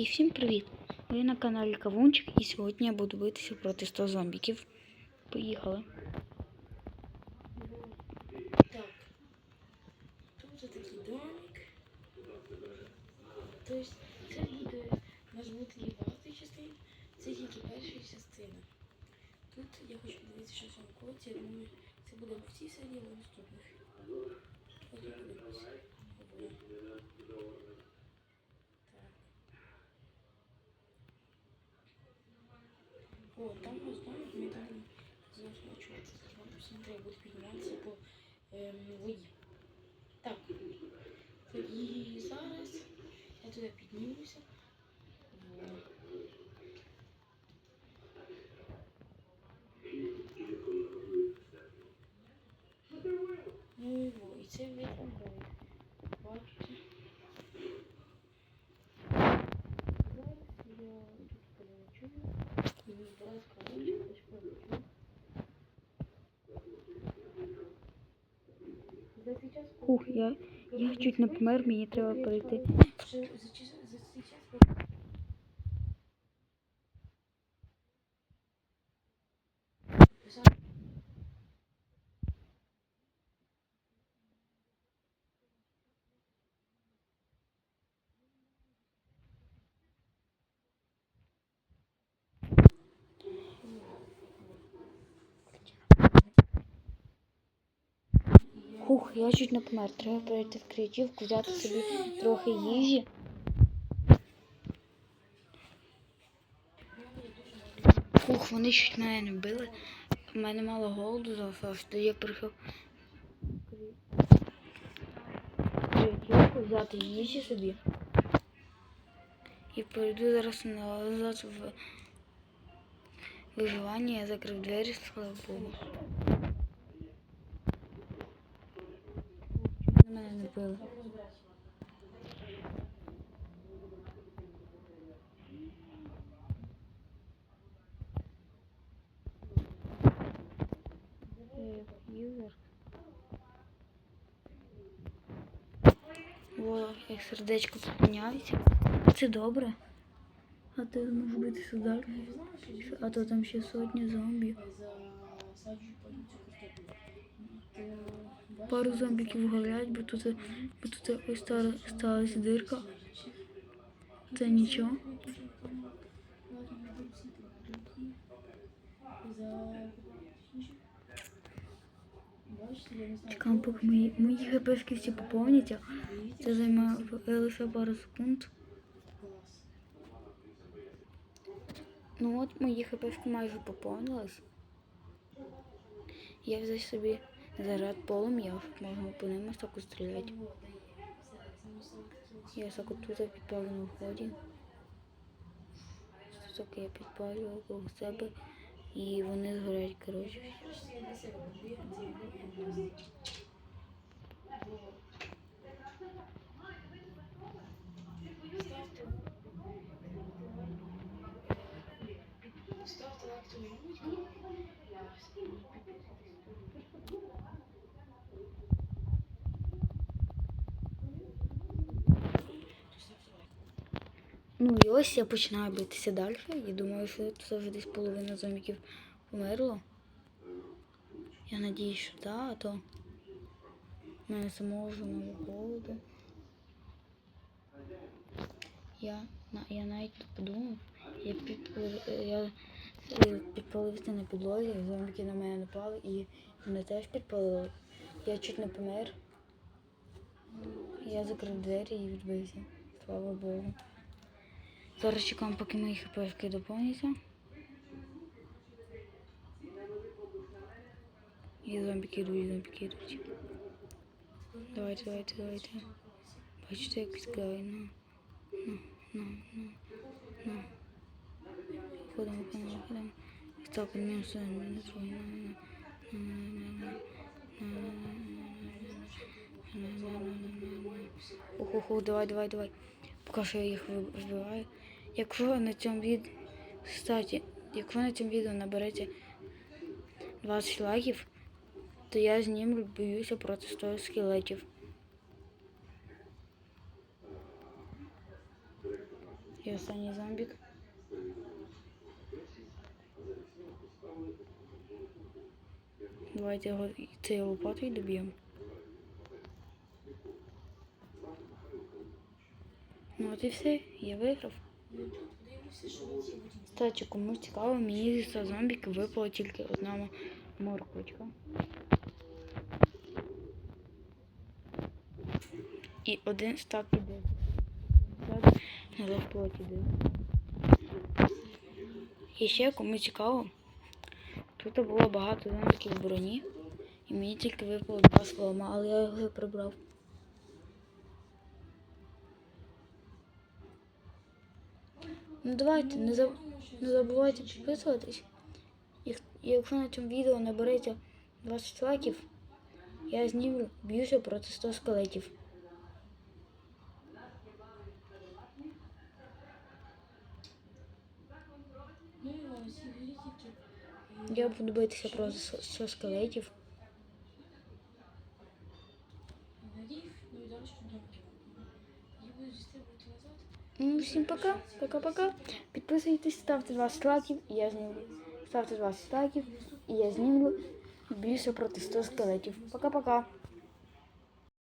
І всім привіт! Ви на каналі Кавунчик і сьогодні я буду битися проти 100 зомбіків. Поїхали. Так. Тут такий домик. Тобто це буде, бути і багато частин, це тільки перша частина. Тут я хочу подивитися, що цьому коці, я думаю, це буде в цій серії або наступних. От я подивлюся. Так. О, там у нас домик, ми там зараз ночувати. Вам всім треба буде підніматися по ем, воді. Так. Тоді зараз я туди піднімуся. Во. Ну і во, і це вітом бой. Бачите? Зараз я тут полечу. Мені брат короче, десь полечу. За сейчас Ух, я, я чуть не помер, мені треба перейти. Ух, я чуть не помер. Треба перейти в креативку, взяти собі трохи їжі. Ух, вони чуть мене не били. У мене мало голоду залишилось, тоді я прийшов креативку, взяти їжі собі. І перейду зараз назад в виживання, я закрив двері, слава Богу. Юзер. О, як сердечко підняється. Це добре. А ти можеш бити сюди. А то там ще сотні зомбів. Пару зомбіків горять, бо тут, бо тут ось сталася дирка. Це нічого. Чекаємо, поки мої, мої хпшки всі поповняться. Це займає лише пару секунд. Ну от мої хпшки майже поповнились. Я взяв собі заряд полум'я, можна по ним так стріляти. Я так тут підпалю на вході. Ось я підпалю круг себе і вони згорять, коротше. Ставте лайк Ну і ось я починаю битися далі. І думаю, що тут вже десь половина зомбіків померло. Я надіюсь, що так, а то в мене самого вже мало голоду. Я, я навіть тут подумав, я, я е, підпалився на підлозі, зомбіки на мене напали і мене теж підпалили. Я чуть не помер. Я закрив двері і відбився. Слава Богу. Зараз чекаємо, поки мої хпшки доповняться. І зомбіки йдуть, зомбіки йдуть. Давайте, давайте, давайте. Бачите, як підкидає. Ну, ну, ну, ну, ну. Ходимо, ходимо, ходимо. Так, мінус мінус. Ну, ну, ну, ну. Охо, давай, давай, давай. Поки що я їх вбиваю. Якщо на цьому від... Кстати, якщо на цьому відео наберете 20 лайків, то я знімлю боюся проти 100 скелетів. І останній зомбік. Давайте його цією лопатою доб'ємо. Ну от і все, я виграв. Ну. Кстати, кому цікаво, мені з зомбіки випала тільки одна морквочка. І один стак іде. Так, на легплоті іде. І ще кому цікаво, тут було багато зомбіків в броні. І мені тільки випало два слома, але я його прибрав. Ну давайте, не, заб... не забувайте підписуватись. Якщо на цьому відео набереться 20 лайків, я знімлю б'юся проти 100 скелетів. Я буду битися проти 100 скелетів. Нарів, ну і далі. Я буду зістрибувати назад. Ну, всім пока, пока-пока. Підписуйтесь, ставте 20 лайків, і я знімлю. Ставте 20 лайків, і я знімлю більше проти 100 скелетів. Пока-пока.